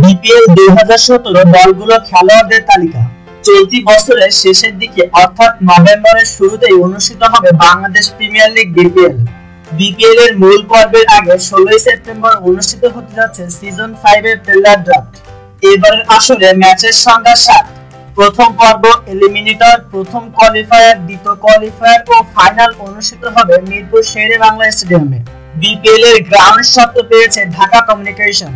BPL দুই হাজার সতেরো দলগুলো খেলোয়াড়দের তালিকা। চলতি বছরের শেষের দিকে, অর্থাৎ নভেম্বরের শুরুতেই অনুষ্ঠিত হবে Bangladesh premier league BPL. BPL এর মূল পর্বের আগে ষোলোই সেপ্টেম্বর অনুষ্ঠিত হতে যাচ্ছে সিজন ফাইভ এর প্লেয়ার ড্রাফট এবারের আসরে ম্যাচের সংখ্যা সাত। প্রথম পর্ব এলিমিনেটর প্রথম কোয়ালিফায়ার দ্বিতীয় কোয়ালিফায়ার ও ফাইনাল অনুষ্ঠিত হবে মিরপুর শেরে বাংলা স্টেডিয়ামে। বিপিএল এর গ্রাউন্ড শর্ত পেয়েছে ঢাকা কমিউনিকেশন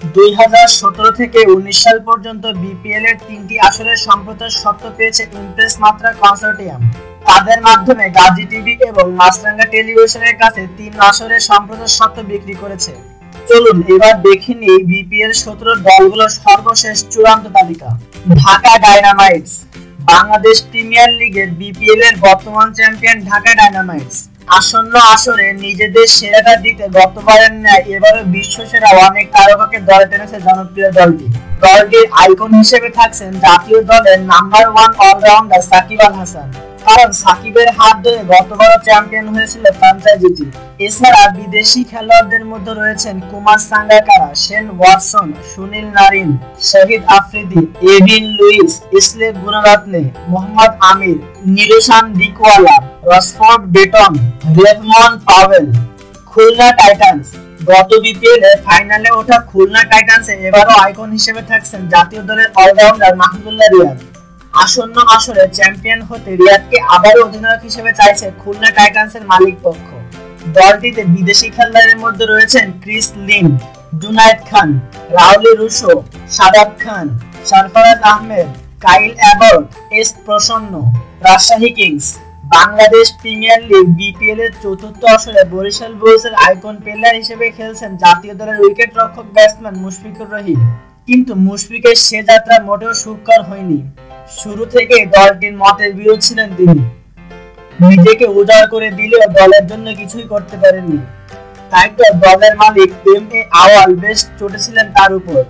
দুই হাজার সতেরো থেকে উনিশ সাল পর্যন্ত বিপিএল এর তিনটি আসরের সম্প্রচার সত্ত্ব পেয়েছে ইমপ্রেস মাত্রা কনসোর্টিয়াম। তাদের মাধ্যমে গাজী টিভি এবং মাছরাঙ্গা টেলিভিশনের কাছে তিন আসরের সম্প্রচার সত্ত্ব বিক্রি করেছে। চলুন, এবার দেখে নিই বিপিএল সতেরো দলগুলোর সর্বশেষ চূড়ান্ত তালিকা। ঢাকা ডায়নামাইটস, বাংলাদেশ প্রিমিয়ার লিগের বিপিএল এর বর্তমান চ্যাম্পিয়ন ঢাকা ডায়নামাইটস। আসন্ন আসরে নিজেদের সেরাটা দিতে গতবারের ন্যায় এবারও বিশ্ব সেরা অনেক তারকাকে দলে টেনেছে জনপ্রিয় দলটি। দলটির আইকন হিসেবে থাকছেন জাতীয় দলের number one all rounder Shakib Al Hasan. কারণ সাকিবের হাত ধরে চ্যাম্পিয়ন হয়েছিল ফ্রাঞ্চাইজিটি এছাড়া বিদেশি খেলোয়াড়দের মধ্যে রয়েছেন Kumar Sangakkara Watson, Sunil Narine, Shahid Afridi, Evin Lewis, Asela Gunaratne, Mohammad Amir, Niroshan Dickwella Rosford Beaton, Rovman Powell, Khulna Titans. গত বিপিএল এ ফাইনালে ওঠা খুলনা টাইটান্সে এবারও আইকন হিসেবে থাকছেন জাতীয় দলের অলরাউন্ডার মাহমুদুল্লাহ রিয়াদ। আসন্ন আসরে চ্যাম্পিয়ন হতে রিয়াদকে আবারও অধিনায়ক হিসেবে চাইছে খুলনা টাইটান্সের মালিক পক্ষ। দলটিতে বিদেশি খেলোয়াড়ের মধ্যে রয়েছেন Chris Lynn Junaid Khan, Rilee Rossouw Shadab Khan Sarfaraz Ahmed, Kyle Abbott, S Prasanna, Rajshahi Kings, Bangladesh premier league BPL এর চতুর্থ আসরে বরিশাল বুলসের আইকন প্লেয়ার হিসেবে খেলছেন জাতীয় দলের উইকেট রক্ষক ব্যাটসম্যান মুশফিকুর রহিম। কিন্তু মুশফিকের সে যাত্রা মোটেও সুখকর হয়নি। শুরু থেকে দলটির মতের বিরোধ ছিলেন তিনি। নিজেকে উজাড় করে দিলেও দলের জন্য কিছুই করতে পারেননি। তাই তো দলের মালিক এম এ আওয়াল বেশ চটেছিলেন তার উপর।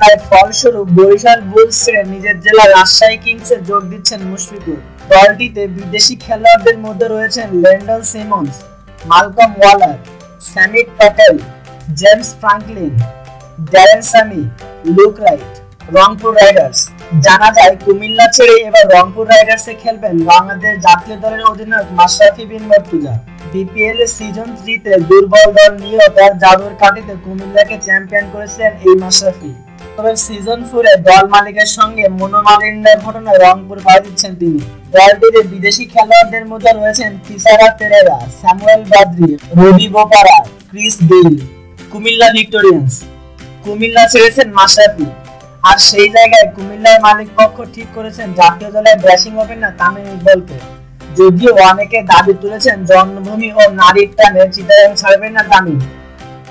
তাই ফলস্বরূপ বরিশাল বুলস ছেড়ে নিজের জেলা রাজশাহী কিংসে যোগ দিচ্ছেন মুশফিকুর। দলটিতে বিদেশি খেলোয়াড়দের মধ্যে রয়েছেন Lendl Simmons, Malcolm Waller Samit Patel, James Franklin, Darren Sammy Luke Wright Rangpur Riders. জানা যায়, কুমিল্লা ছেড়ে এবার রংপুর রাইডার্সে খেলবেন বাংলাদেশ জাতীয় দলের অধিনায়ক মাশরাফি বিন মর্তুজা। বিপিএল সিজন থ্রিতে দুর্বল দল নিয়েও তার জাদুর কাটিতে কুমিল্লাকে চ্যাম্পিয়ন করেছিলেন এই মাশরাফি। তবে সিজন ফোরে দল মালিকের সঙ্গে মনোমালিন্যের ঘটনায় রংপুর পাড়ি দিচ্ছেন তিনি। দলটিতে বিদেশি খেলোয়াড়দের মধ্যে রয়েছেন Thisara Perera, Samuel Badree, Ravi Bopara Chris Gayle Comilla Victorians. Comilla ছেড়েছেন মাশরাফি। আর সেই জায়গায় কুমিল্লার মালিক পক্ষ ঠিক করেছেন, জাতীয় দলের ব্যাটিং ওপেনার তামিম ইকবলকে যদিও অনেকে দাবি তুলেছেন জন্মভূমি ও নারীর টানে চিটাগাং ছাড়বেন না তামিম।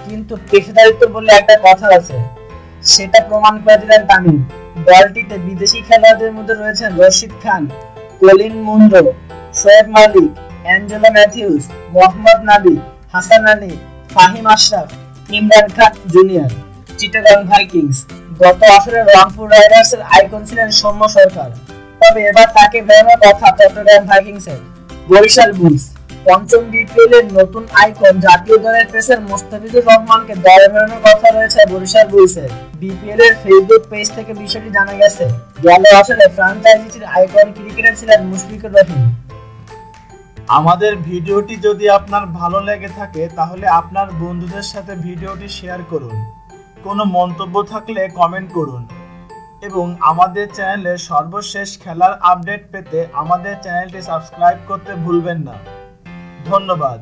কিন্তু পেশাদারিত্ব বলে একটা কথা আছে, সেটা প্রমাণ করে দিলেন তামিম। দলটিতে বিদেশি খেলোয়াড়দের মধ্যে রয়েছেন Rashid Khan, Colin Munro, Shoaib Malik, Angelo Mathews, Mohammad Nabi Hasan Ali, Faheem Ashraf, Imran Khan junior. Chittagong Vikings. গত আসরে রংপুর রাইডার্স এর আইকন ছিলেন সৌম্য সরকার। তবে এবার তাকে বেরোনোর কথা চট্টগ্রাম ভাইকিংস। এর বরিশাল বুলস। পঞ্চম বিপিএল এর নতুন আইকন জাতীয় দলের পেসার মোস্তাফিজুর রহমানকে দলে বেরোনোর কথা রয়েছে বরিশাল বুলসের বিপিএল এর ফেসবুক পেজ থেকে বিষয়টি জানা গেছে। গেল আসরে ফ্রাঞ্চাইজির আইকন ক্রিকেটার ছিলেন মুশফিকুর রহিম। আমাদের ভিডিওটি যদি আপনার ভালো লেগে থাকে, তাহলে আপনার বন্ধুদের সাথে ভিডিওটি শেয়ার করুন। কোনো মন্তব্য থাকলে কমেন্ট করুন। এবং আমাদের চ্যানেলে সর্বশেষ খেলার আপডেট পেতে আমাদের চ্যানেলটি সাবস্ক্রাইব করতে ভুলবেন না। ধন্যবাদ।